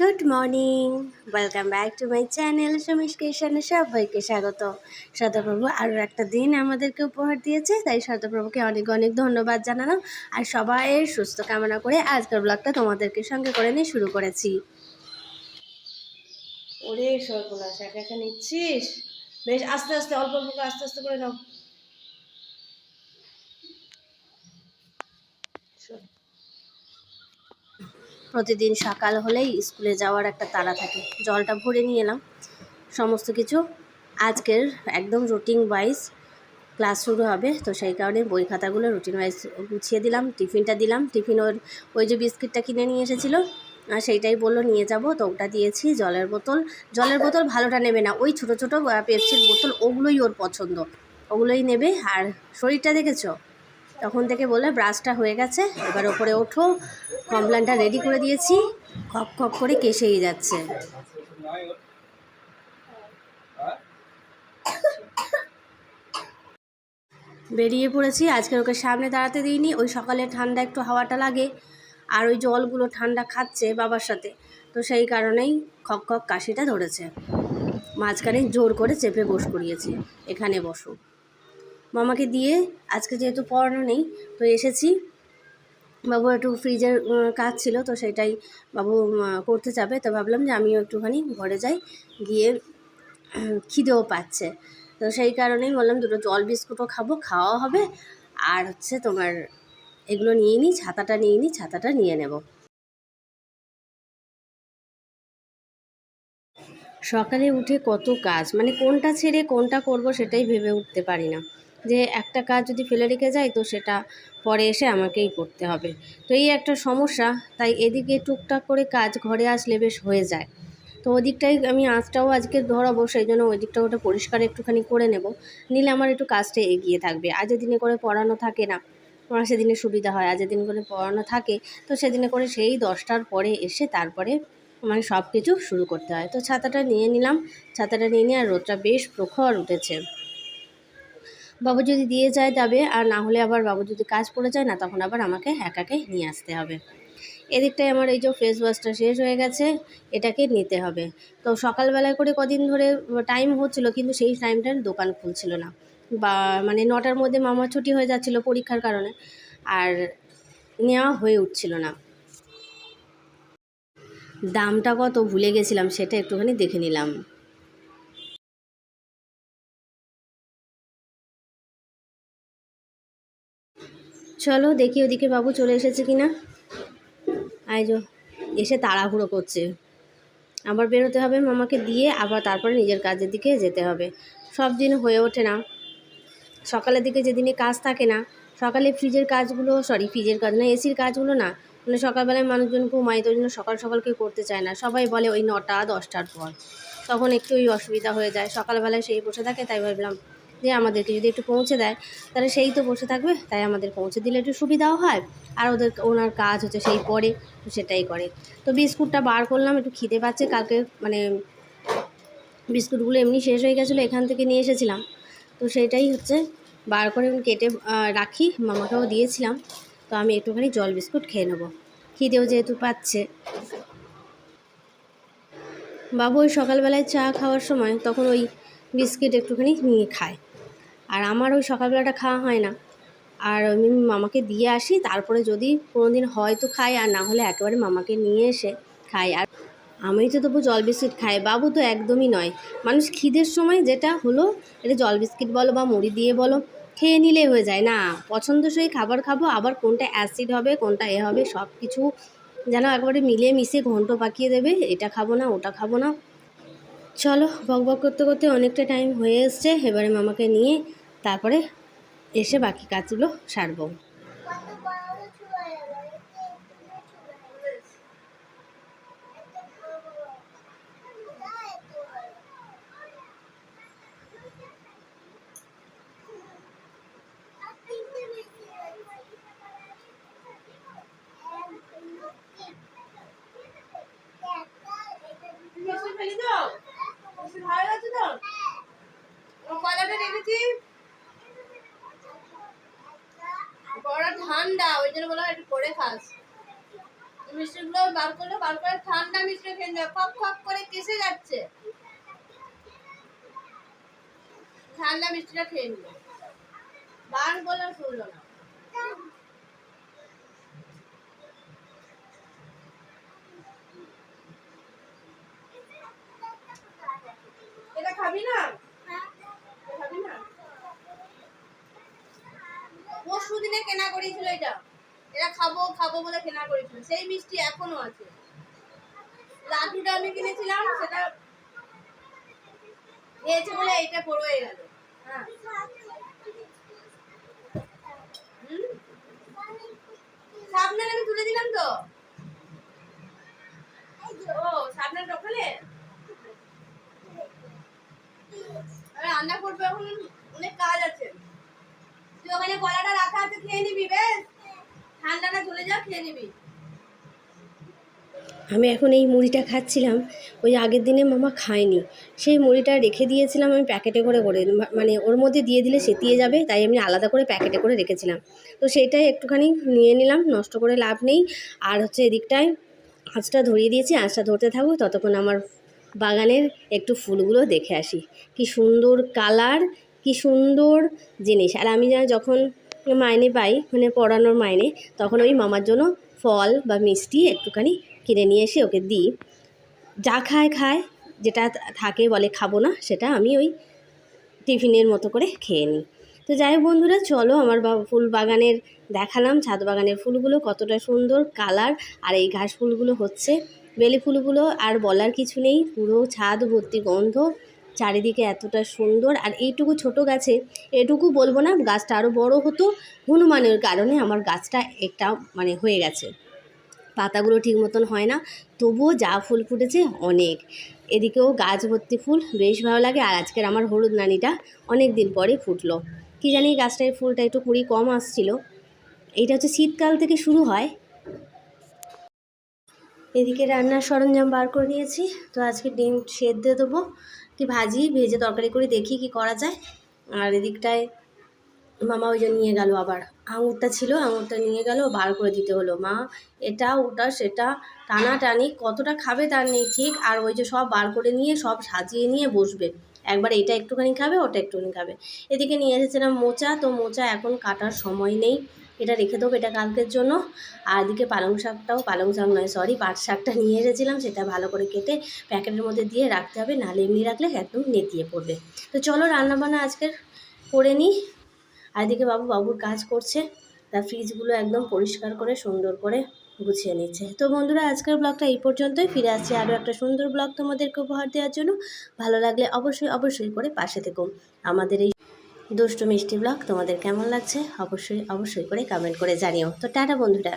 Good morning. Welcome back to my channel সমীশ কিষানে সবাইকে স্বাগত। শতপ্রভু আরও একটা দিন আমাদেরকে উপহার দিয়েছে, তাই শতপ্রভুকে অনেক অনেক ধন্যবাদ জানানো আর সবাইয়ের সুস্থ কামনা করে আজকের ব্লগটা তোমাদেরকে সঙ্গে করে নিয়ে শুরু করেছি। ওরে সর্বনাশ, একা একা নিচ্ছিস? বেশ, আস্তে আস্তে, অল্প অল্প আস্তে আস্তে করে নাও। প্রতিদিন সকাল হলেই স্কুলে যাওয়ার একটা তাড়া থাকে। জলটা ভরে নিয়ে এলাম। সমস্ত কিছু আজকের একদম রুটিন ওয়াইজ ক্লাস শুরু হবে। তো সেই কারণে বই খাতাগুলো রুটিন ওয়াইজ গুছিয়ে দিলাম, টিফিনটা দিলাম। টিফিন ওর, ওই যে বিস্কিটটা কিনে নিয়ে এসেছিল, আর সেইটাই বলল, নিয়ে যাব। তো ওটা দিয়েছি, জলের বোতল। জলের বোতল ভালোটা নেবে না। ওই ছোটো ছোটো পেপসির বোতল, ওগুলোই ওর পছন্দ। ওগুলোই নেবে। আর শরীরটা দেখেছ? তখন থেকে বলে ব্রাশটা হয়ে গেছে, এবার ওপরে ওঠো। কমপ্লেনটা রেডি করে দিয়েছি। খপ খপ করে কেসেই যাচ্ছে। বেরিয়ে পড়েছি। আজকে ওকে সামনে দাঁড়াতে দিইনি। ওই সকালে ঠান্ডা একটু হাওয়াটা লাগে। আর ওই জলগুলো ঠান্ডা খাচ্ছে বাবার সাথে। তো সেই কারণেই খক খক কাশিটা ধরেছে। মাঝখানে জোর করে চেপে বস করিয়েছি। এখানে বসো। মামাকে দিয়ে আজকে যেহেতু পড়ানো নেই, তো এসেছি। বাবু একটু ফ্রিজের কাজ ছিল তো সেটাই বাবু করতে যাবে। তো ভাবলাম যে আমিও একটুখানি ঘরে যাই, গিয়ে খিদেও পাচ্ছে। তো সেই কারণেই বললাম, দুটো জল বিস্কুটও খাব খাওয়া হবে। আর হচ্ছে তোমার এগুলো নিয়ে নিই ছাতাটা নিয়ে নিই ছাতাটা নিয়ে নেব। সকালে উঠে কত কাজ মানে কোনটা ছেড়ে কোনটা করব সেটাই ভেবে উঠতে পারি না। যে একটা কাজ যদি ফেলে রেখে যাই তো সেটা পরে এসে আমাকেই করতে হবে। তো এই একটা সমস্যা, তাই এদিকে টুকটাক করে কাজ ঘরে আসলে বেশ হয়ে যায়। তো ওদিকটাই আমি আঁচটাও আজকে ধরাবো, সেই জন্য ওই দিকটা ওটা পরিষ্কার একটুখানি করে নেব। নিলে আমার একটু কাজটা এগিয়ে থাকবে। আজের দিনে করে পড়ানো থাকে না, আমার সেদিনে সুবিধা হয়। আজের দিন করে পড়ানো থাকে, তো সেদিনে করে সেই দশটার পরে এসে তারপরে মানে সব কিছু শুরু করতে হয়। তো ছাতাটা নিয়ে নিলাম। ছাতাটা নিয়ে নিয়ে আর রোদটা বেশ প্রখর উঠেছে। বাবু যদি দিয়ে যায় তবে, আর না হলে আবার বাবু যদি কাজ পড়ে যায় না, তখন আবার আমাকে একাকে নিয়ে আসতে হবে। এদিকটায় আমার এই যে ফেস ওয়াশটা শেষ হয়ে গেছে, এটাকে নিতে হবে। তো সকালবেলায় করে কদিন ধরে টাইম হচ্ছিল, কিন্তু সেই টাইমটার দোকান খুলছিল না। বা মানে নটার মধ্যে মামা ছুটি হয়ে যাচ্ছিল পরীক্ষার কারণে, আর নেওয়া হয়ে উঠছিল না। দামটা কত ভুলে গেছিলাম, সেটা একটুখানি দেখে নিলাম। চলো দেখি ওদিকে বাবু চলে এসেছে কি না এসে তাড়াহুড়ো করছে। আবার বেরোতে হবে মামাকে দিয়ে, আবার তারপরে নিজের কাজের দিকে যেতে হবে। সব দিন হয়ে ওঠে না। সকালের দিকে যেদিনে কাজ থাকে না, সকালে ফ্রিজের কাজগুলো সরি ফ্রিজের কাজ না, এসির কাজগুলো না মানে সকালবেলায় মানুষজন ঘুমায়, তো জন্য সকাল সকাল কেউ করতে চায় না। সবাই বলে ওই নটা দশটার পর। তখন একটু ওই অসুবিধা হয়ে যায়। সকালবেলায় সেই বসে থাকে, তাই ভাবলাম যে আমাদেরকে যদি একটু পৌঁছে দেয়, তাহলে সেই তো বসে থাকবে, তাই আমাদের পৌঁছে দিলে একটু সুবিধাও হয়। আর ওদের, ওনার কাজ হচ্ছে সেই পরে সেটাই করে। তো বিস্কুটটা বার করলাম, একটু খিদে পাচ্ছে, কালকে মানে বিস্কুটগুলো এমনি শেষ হয়ে গেছিল, এখান থেকে নিয়ে এসেছিলাম। তো সেটাই হচ্ছে, বার করে কেটে রাখি, মামাকেও দিয়েছিলাম। তো আমি একটুখানি জল বিস্কুট খেয়ে নেব। খিদেও যেহেতু পাচ্ছে। বাবু ওই সকালবেলায় চা খাওয়ার সময় তখন ওই বিস্কিট একটুখানি নিয়ে খায়। আর আমার ওই সকালবেলাটা খাওয়া হয় না। আর আমি মামাকে দিয়ে আসি, তারপরে যদি কোনো দিন হয় তো খাই, আর না হলে একেবারে মামাকে নিয়ে এসে খাই। আর আমি তো তবু জল বিস্কিট খাই, বাবু তো একদমই নয়। মানুষ খিদের সময় যেটা হলো, এটা জল বিস্কিট বলো বা মুড়ি দিয়ে বলো, খেয়ে নিলে হয়ে যায়। না, পছন্দসই খাবার খাব, আবার কোনটা অ্যাসিড হবে, কোনটা এ হবে সব কিছু যেন একবারে মিলে মিশে ঘন্ট পাকিয়ে দেবে, এটা খাব না, ওটা খাব না। চলো বক বক করতে করতে অনেকটা টাইম হয়ে এসছে, এবারে মামাকে নিয়ে তারপরে এসে বাকি কাজগুলো সারবো। ঠান্ডা, ওই জন্য বললাম একটু করে খাস। মিষ্টিগুলো বার করল, বার করে ঠান্ডা মিষ্টি খেয়ে নেবে ফক ফক করে কেসে যাচ্ছে। ঠান্ডা মিষ্টিটা খেয়ে নিল। বার বলে শুনলো না এটা খাবি না এটা খাবি না পরশু দিনে কেনা করেছিল এটা। এরা খাব খাব বলে কেনা করেছিল। সেই মিষ্টি এখনও আছে। লাড্ডুটা আমি কিনেছিলাম, সেটা খেয়েছে বলে এটা পড়ে গেল। হ্যাঁ হুম? সাবনান আমি তুলে দিলাম তো ও সাবনান ওখানে আমি রান্না করব এখন অনেক কাজ আছে তুই ওখানে কলাটা রাখা আছে খেয়ে নিবি বেশ ঠান্ডাটা চলে খেয়ে নিবি। আমি এখন এই মুড়িটা খাচ্ছিলাম, ওই আগের দিনে মামা খায়নি। সেই মুড়িটা রেখে দিয়েছিলাম আমি প্যাকেটে করে করে মানে ওর মধ্যে দিয়ে দিলে সেতিয়ে যাবে, তাই আমি আলাদা করে প্যাকেটে করে রেখেছিলাম। তো সেটাই একটুখানি নিয়ে নিলাম, নষ্ট করে লাভ নেই। আর হচ্ছে এদিকটায় আঁচটা ধরিয়ে দিয়েছি, আঁচটা ধরতে থাকব ততক্ষণ আমার বাগানের একটু ফুলগুলো দেখে আসি। কি সুন্দর কালার, কি সুন্দর জিনিস। আর আমি যখন মাইনে পাই মানে পড়ানোর মাইনে। তখন ওই মামার জন্য ফল বা মিষ্টি একটুখানি কিনে নিয়ে এসে ওকে দিই। যা খায় খায়, যেটা থাকে বলে খাব না, সেটা আমি ওই টিফিনের মতো করে খেয়ে নিই। তো যাই হোক বন্ধুরা, চলো আমার ফুল বাগানের দেখালাম, ছাদ বাগানের ফুলগুলো কতটা সুন্দর কালার, আর এই ঘাস ফুলগুলো হচ্ছে। বেলি ফুলগুলো আর বলার কিছু নেই, পুরো ছাদ ভর্তি গন্ধ। চারিদিকে এতটা সুন্দর। আর এইটুকু ছোট গাছে এটুকু বলব না, গাছটা আরও বড় হতো হনুমানের কারণে আমার গাছটা একটা মানে হয়ে গেছে। পাতাগুলো ঠিক মতন হয় না, তবুও যা ফুল ফুটেছে অনেক। এদিকেও গাছ ভর্তি ফুল, বেশ ভালো লাগে। আর আজকের আমার হলুদ নানিটা অনেক দিন পরে ফুটলো। কি জানি গাছটায় ফুলটা একটু কুড়ি কম আসছিল। এইটা হচ্ছে শীতকাল থেকে শুরু হয়। এদিকে রান্নার সরঞ্জাম বার করে নিয়েছি। তো আজকে ডিম সেদ্ধ দেবো। কি ভাজি, ভেজে তরকারি করে দেখি কি করা যায়। আর এদিকটায় মামা ওই নিয়ে গেল আবার। আঙুরটা ছিল, আঙুরটা নিয়ে গেল, বার করে দিতে হলো। মা, এটা, ওটা, সেটা টানাটানি কতটা খাবে তার নেই ঠিক। আর ওই যে সব বার করে নিয়ে, সব সাজিয়ে নিয়ে বসবে। একবার এটা একটুখানি খাবে, ওটা একটুখানি খাবে। এদিকে নিয়ে এসেছিলাম মোচা। তো মোচা এখন কাটার সময় নেই। এটা রেখে দেবো এটা কালকের জন্য। আর এদিকে পালং শাকটাও, পালং শাক নয় সরি পাট শাকটা নিয়ে এসেছিলাম, সেটা ভালো করে কেটে প্যাকেটের মধ্যে দিয়ে রাখতে হবে, নাহলে এমনি রাখলে একদম নেতিয়ে পড়বে। তো চলো রান্নাবান্না আজকের করে নিই আর এদিকে বাবু, বাবুর কাজ করছে তার ফ্রিজগুলো একদম পরিষ্কার করে, সুন্দর করে গুছিয়ে নিচ্ছে। তো বন্ধুরা, আজকের ব্লগটা এই পর্যন্তই। ফিরে আসছি আরও একটা সুন্দর ব্লগ তোমাদেরকে উপহার দেওয়ার জন্য। ভালো লাগলে অবশ্যই অবশ্যই করে পাশে থেকো। আমাদের এই দুষ্টু মিষ্টি ব্লগ তোমাদের কেমন লাগছে? অবশ্যই অবশ্যই করে কমেন্ট করে জানিও। তো টাটা বন্ধুরা।